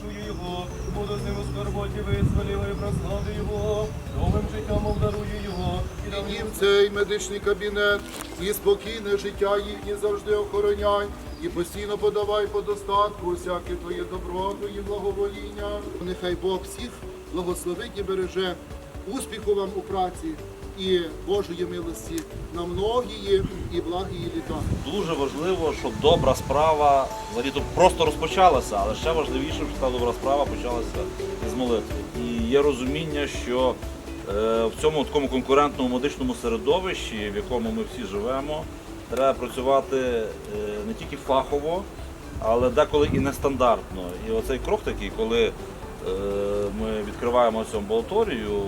почую його, буду з ним у скорботі визволів і прославлю його, новим життям обдарую його, і дам Їм цей медичний кабінет і спокійне життя їхнє завжди охороняй, і постійно подавай по достатку всяке твоє добро, твої благовоління. Нехай Бог всіх благословить і береже. Успіху вам у праці і Божої милості на многії і благії літа. Дуже важливо, щоб добра справа взагалі то просто розпочалася, але ще важливіше, щоб та добра справа почалася з молитви. І є розуміння, що е, в цьому такому конкурентному медичному середовищі, в якому ми всі живемо, треба працювати е, не тільки фахово, але деколи і нестандартно. І оцей крок такий, коли е, ми відкриваємо цю амбулаторію,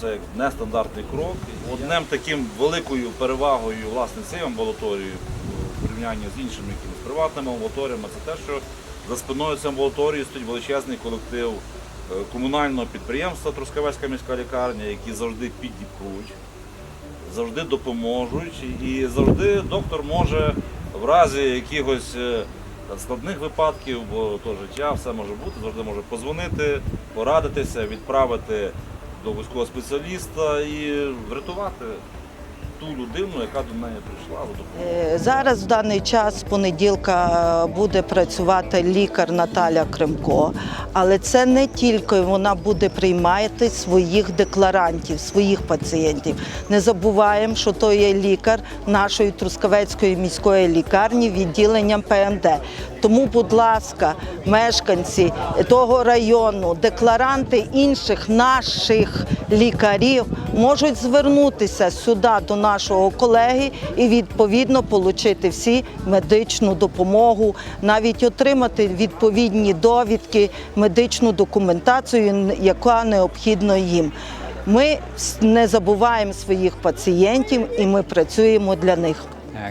це нестандартний крок. Одним таким великою перевагою власне цієї амбулаторії в порівнянні з іншими якимись приватними амбулаторіями, це те, що за спиною цієї амбулаторії стоїть величезний колектив е, комунального підприємства Трускавецька міська лікарня, які завжди підіпруть завжди допоможуть, і завжди доктор може в разі якихось е, складних випадків, бо то життя все може бути, завжди може позвонити, порадитися, відправити до військового спеціаліста і врятувати ту людину, яка до неї прийшла. Е, Зараз в даний час з понеділка е, буде працювати лікар Наталя Кремко, але це не тільки вона буде приймати своїх декларантів, своїх пацієнтів. Не забуваємо, що то є лікар нашої Трускавецької міської лікарні відділенням ПМД. Тому, будь ласка, мешканці того району, декларанти інших наших лікарів можуть звернутися сюди до нашого колеги і відповідно отримати всі медичну допомогу, навіть отримати відповідні довідки, медичну документацію, яка необхідна їм. Ми не забуваємо своїх пацієнтів і ми працюємо для них.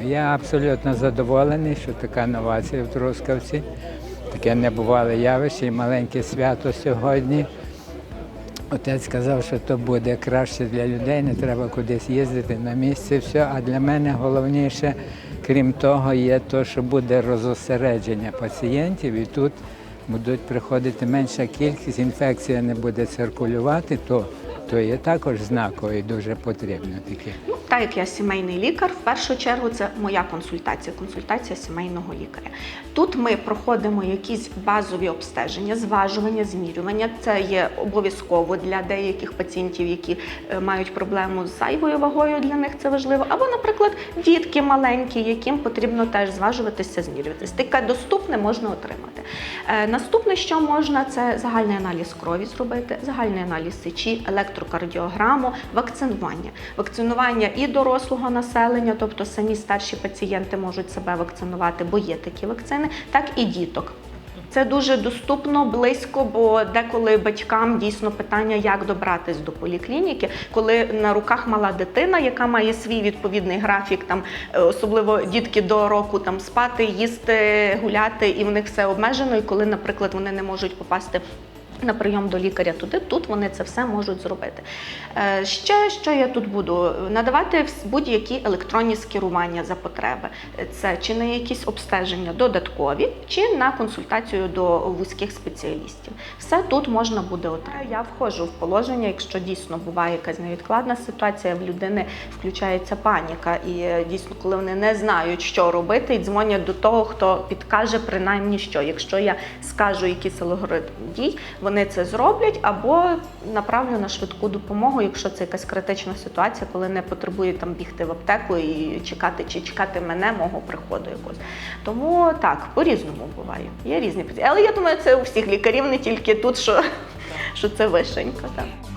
Я абсолютно задоволений, що така новація в Трускавці. Таке небувале явище і маленьке свято сьогодні. Отець сказав, що то буде краще для людей, не треба кудись їздити на місце. Все. А для мене головніше, крім того, є те, що буде розосередження пацієнтів, і тут будуть приходити менша кількість, інфекція не буде циркулювати, то, то є також знаково і дуже потрібно таке. Ну, так як я сімейний лікар, в першу чергу це моя консультація, консультація сімейного лікаря. Тут ми проходимо якісь базові обстеження, зважування, змірювання. Це є обов'язково для деяких пацієнтів, які е, мають проблему з зайвою вагою. Для них це важливо. Або, наприклад, дітки маленькі, яким потрібно теж зважуватися, змірюватися. Таке доступне можна отримати. Е, Наступне, що можна, це загальний аналіз крові зробити, загальний аналіз сечі, електрокардіограму, вакцинування. Вакцинування і дорослого населення, тобто самі старші пацієнти можуть себе вакцинувати, бо є такі вакцини, так і діток. Це дуже доступно, близько, бо деколи батькам дійсно питання, як добратись до поліклініки, коли на руках мала дитина, яка має свій відповідний графік, там е, особливо дітки до року там спати, їсти, гуляти, і в них все обмежено. І коли, наприклад, вони не можуть попасти. На прийом до лікаря туди, тут вони це все можуть зробити. Е, Ще що я тут буду надавати будь-які електронні скерування за потреби. Це чи на якісь обстеження додаткові, чи на консультацію до вузьких спеціалістів. Все тут можна буде отримати. Я входжу в положення, якщо дійсно буває якась невідкладна ситуація, в людини включається паніка, і е, дійсно, коли вони не знають, що робити, і дзвонять до того, хто підкаже принаймні що. Якщо я скажу якийсь алгоритм дій, вони це зроблять або направлю на швидку допомогу, якщо це якась критична ситуація, коли не потребує там бігти в аптеку і чекати чи чекати мене, мого приходу якогось. Тому так, по-різному буває. Є різні позиції. Але я думаю, це у всіх лікарів, не тільки тут, що, що це вишенька. Так.